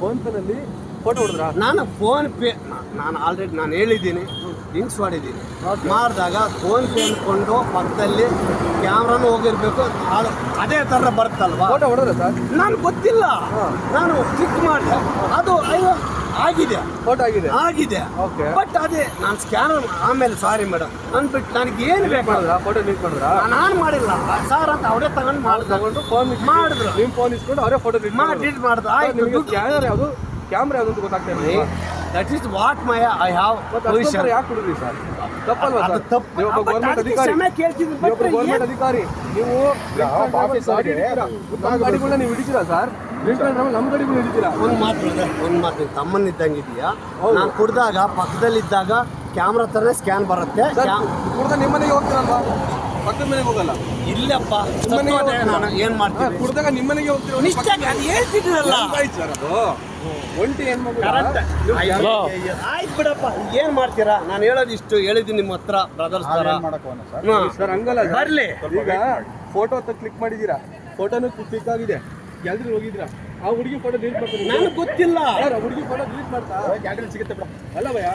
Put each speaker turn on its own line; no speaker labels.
Phone ಪೇನಲ್ಲಿ photo ಹೊಡೆದ್ರ?
ನಾನು phone pay ನಾನು ಆಲ್ರೆಡಿ ನಾನು ಹೇಳಿದ್ದೀನಿ ಲಿಂಕ್ಸ್ ಮಾಡಿದ್ದೀನಿ. ಮಾಡಿದಾಗ ಫೋನ್ ಪೇ ಅಂದ್ಕೊಂಡು ಪಕ್ಕದಲ್ಲಿ ಕ್ಯಾಮ್ರಾನು ಹೋಗಿರ್ಬೇಕು ಅದು ಅದೇ ಥರ ಬರುತ್ತಲ್ವಾ?
ಫೋಟೋ ಹೊಡೆದ್ರೆ ಸರ್?
ನಾನು ಗೊತ್ತಿಲ್ಲ. ನಾನು ಕ್ಲಿಕ್ ಮಾಡಿದೆ. ಅದು ಅಯ್ಯೋ ಆಗಿದೆ.
ಫೋಟೋ ಆಗಿದೆ.
ಆಗಿದೆ.
ಓಕೆ
ಬಟ್ ಅದೇ ನಾನು ಸ್ಕ್ಯಾನರ್ ಆಮೇಲೆ ಸಾರಿ ಮೇಡಮ್ ಅಂದ್ಬಿಟ್ಟು ನನಗೆ ಏನು ಬೇಕು?
ಫೋಟೋ ಲಿಂಕ್ ಮಾಡಿದ್ರ?
ನಾನು ಮಾಡಿಲ್ಲ. ಸಾರ್ ಅಂತ ಅವರೇ ತಗೊಂಡು ಮಾಡಿ
ತಗೊಂಡು ಫೋನ್
ಮಾಡಿದ್ರು.
ನಿಮ್ಮ ಫೋನ್ ಇಸ್ಕೊಂಡು ಅವರೇ ಫೋಟೋ ಲಿಂಕ್
ಮಾಡಿ ಡಿಲೀಟ್ ಮಾಡಿದ್ರು. ಆಯ್ತು
ಸ್ಕ್ಯಾನರ್ ಯಾವುದು? ಕ್ಯಾಮ್ರಾ ಅದಂತ ಅಂತ ಗೊತ್ತಾಗ್ತಾ ಇಲ್ಲ.
That is what my I have
ಮತ್ತೆ ಯಾಕೆ ಕೊಡಿದ್ರಿ ಸರ್? ತಪ್ಪಲ್ವಾ ಸರ್?
ತಪ್ಪು.
ಒಬ್ಬ ಗೌರ್ಮೆಂಟ್ ಅಧಿಕಾರಿ. ಒಬ್ಬ ಗೌರ್ಮೆಂಟ್ ಅಧಿಕಾರಿ. ನೀವು ನಮ್ಮ ಗಾಡಿಗಳನ್ನ ನೀವು ಹಿಡಿತೀರಾ ಸರ್? ನಮ್ಮ ಗಾಡಿಗಳು ಹಿಡಿತೀರಾ?
ಒಂದು ಮಾತು ಒಂದು ಮಾತು ತಮ್ಮನ್ನ ಇದ್ದಂಗಿದೆಯಾ ನಾನು ಕುಡ್ದಾಗ ಪಕ್ಕದಲ್ಲಿದ್ದಾಗ ಕ್ಯಾಮ್ರಾ ಥರನೇ ಸ್ಕ್ಯಾನ್ ಬರುತ್ತೆ.
ಕುಡ್ದ ನಿಮ್ಮ ಮನೆಗೆ ಹೋಗ್ತೀರಲ್ವಾ? ಪಕ್ಕದ ಮನೆಗೆ ಹೋಗಲ್ಲ.
ಇಲ್ಲಪ್ಪ ನಾನು ಏನು ಮಾಡ್ತೀನಿ
ಕುಡ್ದಾಗ ನಿಮ್ಮ ಮನೆಗೆ ಹೋಗ್ತೀರ?
ನಿಷ್ಠಾಗಿ ಆಯ್ತು
ಸರ್ ಅದು? ಒಂಟಿ ಹೆಣ್ಮಗು.
ಆಯ್ತು. ಬಿಡಪ್ಪ ಏನ್ ಮಾಡ್ತೀರಾ? ನಾನು ಹೇಳೋದು ಇಷ್ಟು ಹೇಳಿದ್ದೀನಿ ನಿಮ್ಮ ಹತ್ರ ಬ್ರದರ್ಸ್.
ಸರ್? ಹಂಗಲ್ಲ.
ಬರ್ಲಿ.
ಈಗ ಫೋಟೋ ಅಂತ ಕ್ಲಿಕ್ ಮಾಡಿದೀರಾ ಫೋಟೋನು ಕ್ಲಿಕ್ ಆಗಿದೆ. ಎಲ್ರು ಹೋಗಿದ್ರ ಆ ಹುಡುಗಿ ಫೋಟೋ ಡಿಲೀಟ್ ಮಾಡ್ತಾರೆ.
ನನಗೆ ಗೊತ್ತಿಲ್ಲ.
ಹುಡುಗಿ ಫೋಟೋ ಡಿಲೀಟ್ ಮಾಡ್ತಾ ಗ್ಯಾಲರಿ ಸಿಗುತ್ತೆ ಅಲ್ಲ ಭಯ